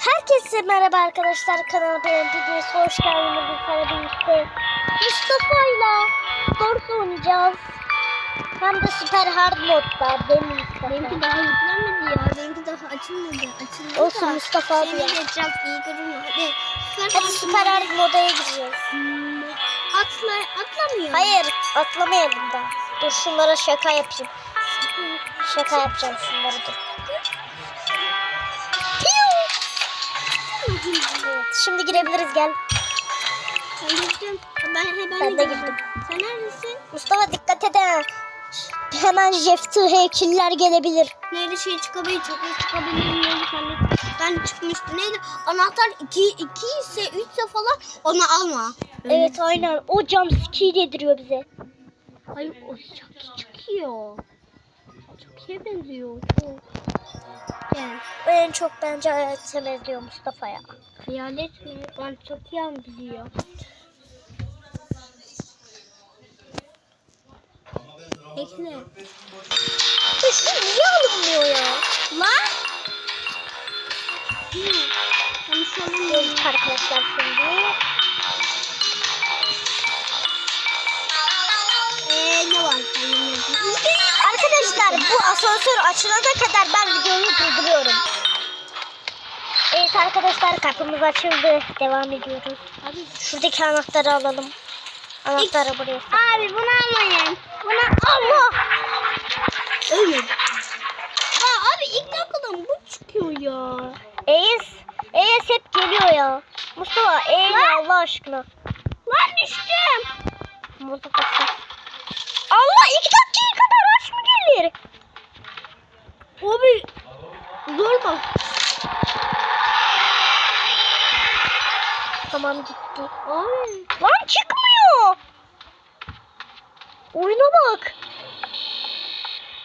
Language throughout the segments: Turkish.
Herkese merhaba arkadaşlar kanalıma videosu hoş geldiniz. Bizlerle birlikte Mustafa'yla Dors oynayacağız. Hem de süper hard modda. Benim Mustafa. Benimki daha yüklenmedi ya. Benimki daha açılmadı. Açıldı Olsun da. Mustafa abi. Seni geçeceğiz iyi görünüyor. Hadi. Süper Hadi süper hard modaya gireceğiz. Hmm, Atla, atlamıyor. Hayır atlamayalım da. Dur şunlara şaka yapayım. Şaka yapacağım şunları dur Evet, şimdi girebiliriz gel Ben gittim. Ben, ben, Ben de girdim. Sen neredesin? Mustafa dikkat et ha. Hemen Jeff heykiller gelebilir. Nerede şey çıkabilir, çok iyi çıkabilir. Neydi sen? Ben çıkmıştı. Neydi? Anahtar 2 2 ise 3 ise falan onu alma. Evet aynen. O jumpscare yediriyor bize. Hayır o iyi çıkıyor. Çok iyi benziyor. Çok. Gel. En çok bence hayatı benziyor Mustafa'ya. Hayalet mi? Ben çok iyi anlıyor. Bekle. Ya şu niye alınmıyor ya? Lan! An Evet arkadaşlar şimdi. Arkadaşlar bu asansör açılana kadar ben videoyu durduruyorum. Evet arkadaşlar kapımız açıldı. Devam ediyoruz. Abi, Şuradaki anahtarı alalım. Anahtarı buraya. abi bunu almayın. Bunu Allah! Ölmedi. Aa, abi ilk dakikadan bu çıkıyor ya. Eğiz. Eğiz hep geliyor ya. Mustafa eğil ya Allah aşkına. Lan düştüm. Mustafa Allah iki kadar mı gelir? Abi zor bak. Tamam gitti. Abi. Lan çıkmıyor. Oyuna bak.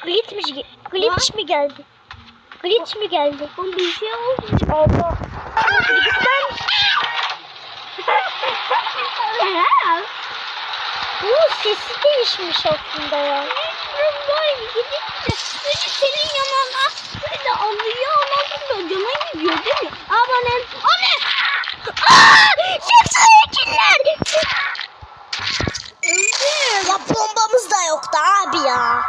Glitch mi, glitch mi geldi? Glitch mi geldi? Oğlum bir şey oldu. Allah. Glitch'ten bu sesi değişmiş aslında ya. Gidince beni senin yanına böyle alıyor ondan sonra cama gidiyor değil mi? Aa bana Abi! Aaa! Şefsalekiler! Öldüm. Ya bombamız da yoktu abi ya.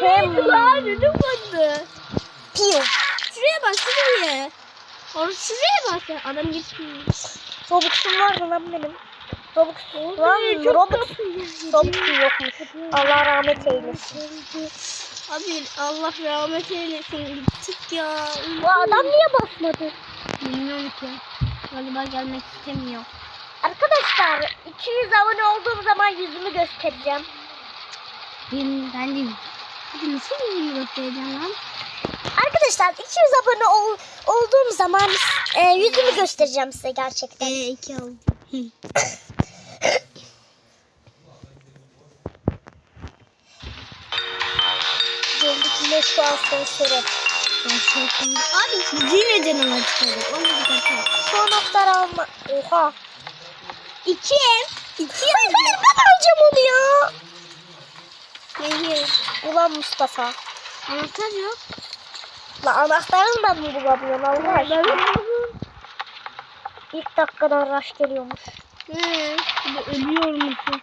Hem- Lan ödüm vardı. Piyo. Şuraya bak şuraya. Orası şuraya bak. Adam gitti. Robux'um var mı lan benim? Robux lan Robux. tatlı. Robux'um yokmuş. Allah rahmet eylesin. Abi Allah rahmet eylesin. Gittik ya. Bu adam niye basmadı? Bilmiyorum ki. Galiba gelmek istemiyor. Arkadaşlar 200 abone olduğum zaman yüzümü göstereceğim. Benim ben de Hadi nasıl yüzümü göstereceğim lan? Arkadaşlar 200 abone ol- olduğum zaman e, yüzümü göstereceğim size gerçekten. Eee iki al. Yine şu asansöre. Ben şokum. Abi yine canavar çıkardık. Onu bir dakika. Şu anahtar alma. Oha. İki. İki Hayır hayır ben alacağım onu ya. Hayır. Ulan Mustafa. Anahtar yok. La anahtarını da mı bulamıyorsun Allah aşkına? İlk dakikadan rush geliyormuş. De ölüyor musun?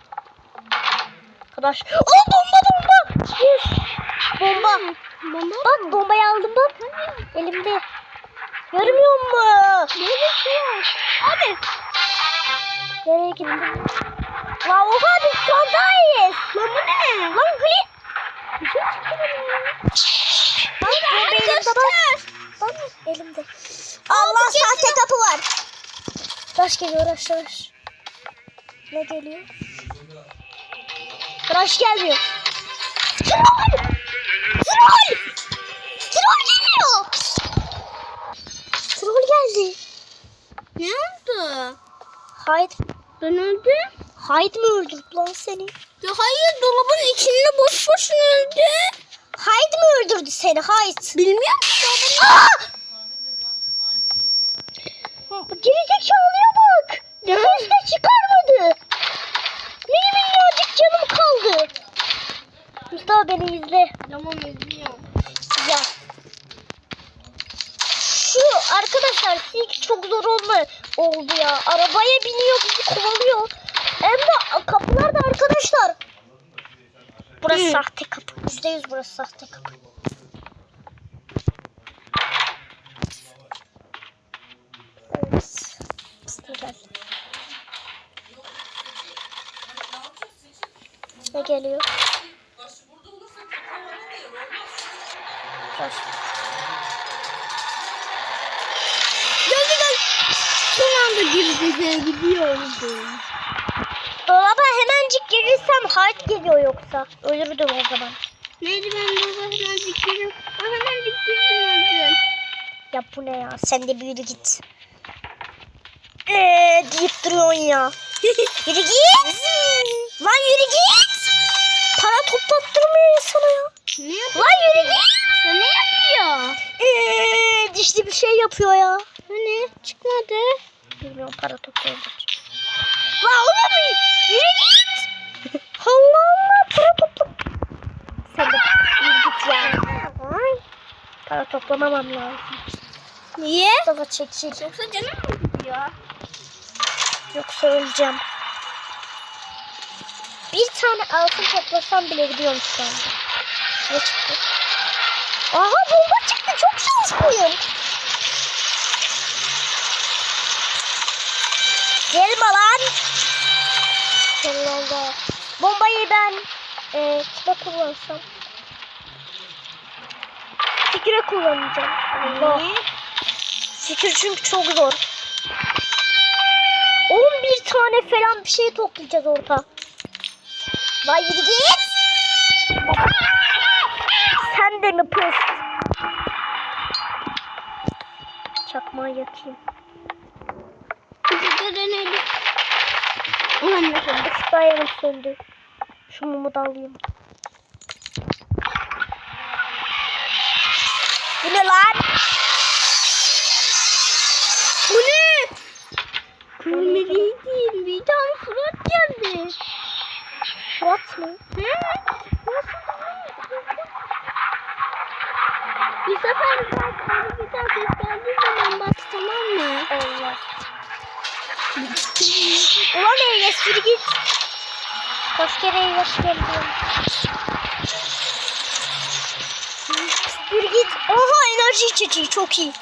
Arkadaş. Aa bomba bomba. Yes. Bomba. Bomba. Bak bombayı aldım bak. Elimde. Görmüyor yok. Abi. Nereye gittin? La oha biz sondayız. Lan bu ne? Lan gri. Bir şey çıktı bana. Bak bomba elimde bak. Bak elimde. Allah sahte kapı var. Rush geliyor rush. Ne geliyor? Rush gelmiyor. Troll! Troll! Geliyor. Troll geldi. Ne oldu? Hyde. Ben öldüm. Hyde mi öldürdü lan seni? Ya hayır dolabın içinde boş boşuna öldü. Hyde mi öldürdü seni? Bilmiyorum ki dolabın. Aa! Bu Gerizekalıya bak. Ses de çıkarmadı. Benim minnacık canım kaldı. Mustafa beni izle. Tamam izliyorum. Ya. arkadaşlar Silk çok zor olma oldu ya. Arabaya biniyor bizi kovalıyor. Hem de kapılar da arkadaşlar. Burası Hı. sahte kapı. Yüzde yüz burası sahte kapı. Evet. Ne geliyor? Dur. Geldi gel. Son anda girdiğine gidiyordu. Dolaba hemencik girirsem hard geliyor yoksa. Ölürdüm o zaman. Neydi ben de hemen diktim. Hemen diktim. Ya bu ne ya? Sen de büyüdü git. Eee deyip duruyorsun ya. yürü git. Lan yürü git. Para toplattırmıyor ya sana ya. Ne yapıyor? Lan yürü git. Sen ne yapıyor? Eee dişli bir şey yapıyor ya. Hani çıkmadı. Bilmiyorum para toplayacak. Lan oğlum yürü git. Allah Allah para topla. Sen de yürü git ya. Ay, Para toplamamam lazım. Niye? Mustafa çekil. Yoksa canım mı gidiyor? Yoksa öleceğim. Bir tane altın toplasam bile gidiyorum şu anda. Ne çıktı? Aha bomba çıktı. Çok şanslıyım. Gelme lan. Allah Allah. Bombayı ben e, kime kullansam? Fikre kullanacağım. Allah. Fikir çünkü çok zor. 11 tane falan bir şey toplayacağız orada. Vay git. De mi pıst? Çakmağı? Ulan ne kadar. Işık dayanım söndü. Şu mumu da alayım. Bu ne lan? Bu ne? Kırmızıydı. Bir tane surat geldi. Surat mı? Bir sefer bak hani bir tane ses geldiği zaman bas tamam mı? Allah. Ulan Enes yürü git. Kaç kere Enes geldi. Yürü git. Oha enerji içeceği çok iyi.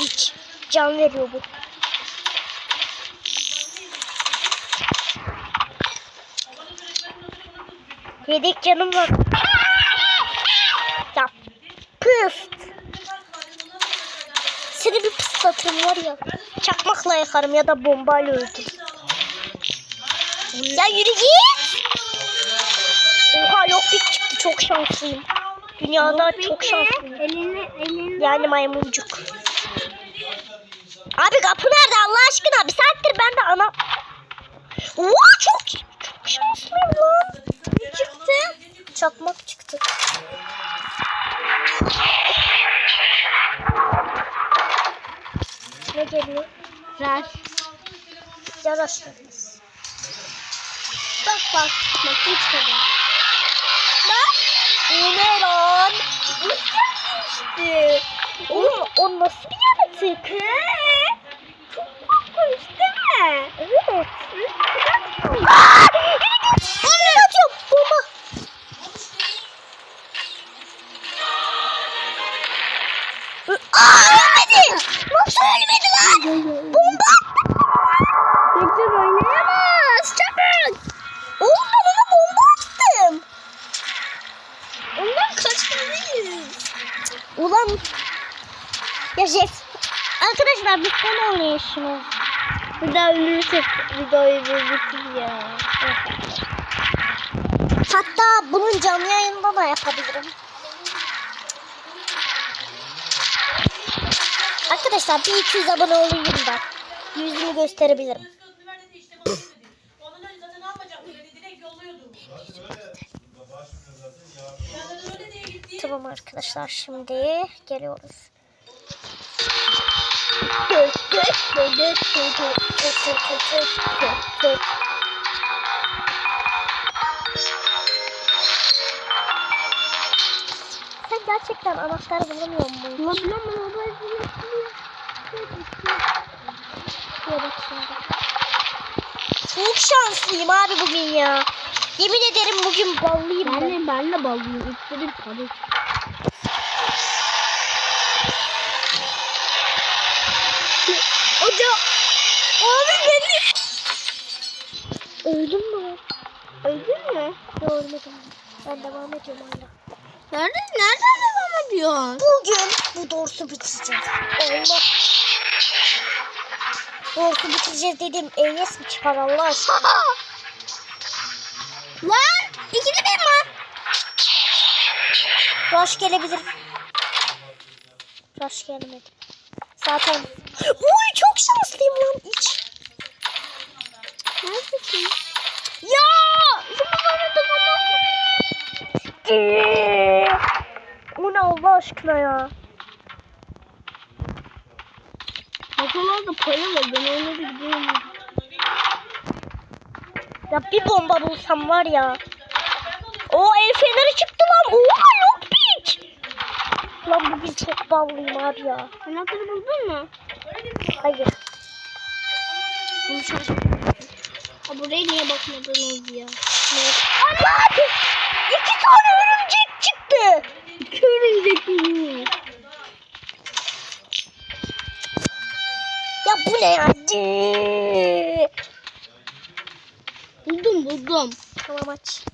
İç. Can veriyor bu. Yedek canım var. Pıslatırım var ya. Çakmakla yakarım ya da bombayla öldürürüm. Ya yürü git. Oha lockpick çıktı çok şanslıyım. Dünyada çok şanslıyım. Eline eline. Yani maymuncuk. Abi kapı nerede Allah aşkına? Bir saattir ben de ana... Oha çok çok şanslıyım lan. Ne çıktı? Çakmak çıktı. gelin. Ver. Yaraşlarız. Bak bak. Bakın çıkalım. Bak. Umeron. Bu gelmişti. Oğlum o nasıl bir yaratık? Ulan. Ya Jeff. Arkadaşlar bir son oynayışımız. Bir daha ölürsek videoyu bitir ya. Hatta bunun canlı yayında da yapabilirim. Arkadaşlar bir 200 abone olayım ben. Yüzümü gösterebilirim. Tamam arkadaşlar şimdi geliyoruz. Sen gerçekten anahtar bulamıyor musun? Bulamıyorum ama bulamıyorum. Çok şanslıyım abi bugün ya. Yemin ederim bugün ballıyım Ben ben. de ben de balıyım. Üstte bir para. Hoca. Abi beni. Öldüm mü? Öldün mü? Yok ölmedim. Ben devam ediyorum hala. Nerede? Nereden devam ediyorsun? Bugün bu dorsu bitireceğiz. Allah. Dorsu bitireceğiz dedim. EYS mi çıkar Allah aşkına? Lan! İkide bir mi? Rush gelebilir. Rush gelmedi. Zaten. Uy çok şanslıyım lan iç. Neredesin? Ya! Şunu bana da bana. Bu ne Allah aşkına ya. Masalarda para var. Ben onları gidiyorum. Ya bir bomba bulsam var ya. O el feneri çıktı lan. Oha yok piç. Lan bugün çok ballıyım abi ya. Anahtarı buldun mu? Hayır. Ha buraya niye bakmadınız ya? Allah! İki tane örümcek çıktı. Körüncek mi? Ya bu ne ya? Buldum. Tamam aç.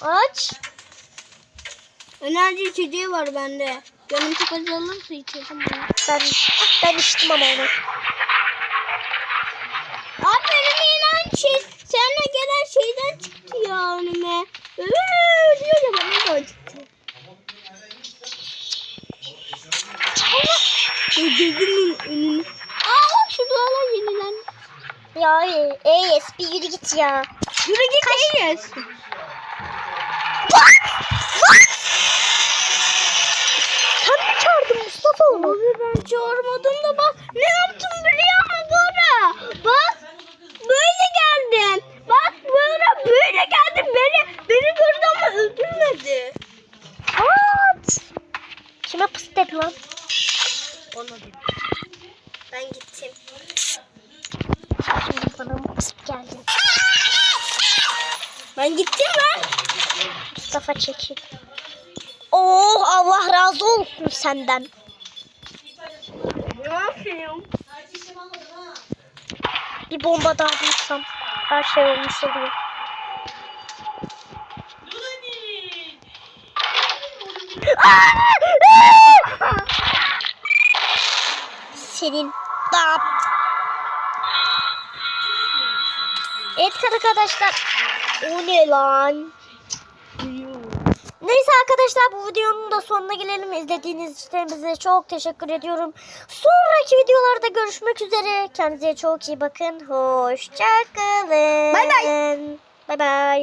Aç. Enerji içeceği var bende. Canım çok azalırsa içeceğim bunu. Ben, ben içtim ama onu. Abi önüme inen şey, seninle gelen şeyden çıktı ya önüme. Diyor ya bana da çıktı. Allah! Gözümün önüne. Aa bak şurada hala yenilen. Ya EYS bir yürü git ya. Yürü git Enes. Sen mi çağırdın Mustafa onu? Abi ben çağırmadım da bak ne yaptım biliyor musun Dora? Bak böyle geldim. Bak böyle böyle geldim. Beni beni gördü ama öldürmedi. What? Kime pıs dedi lan? Ona dedi. Ben gittim. Şimdi bana mı pıs geldi? Ben gittim lan. Mustafa çekil. Oh Allah razı olsun senden. Ne yapayım? Bir bomba daha bulsam her şey olmuş oluyor. Senin dap. Evet arkadaşlar. O ne lan? Neyse arkadaşlar bu videonun da sonuna gelelim. İzlediğiniz için size çok teşekkür ediyorum. Sonraki videolarda görüşmek üzere. Kendinize çok iyi bakın. Hoşçakalın. Bay bay. Bay bay.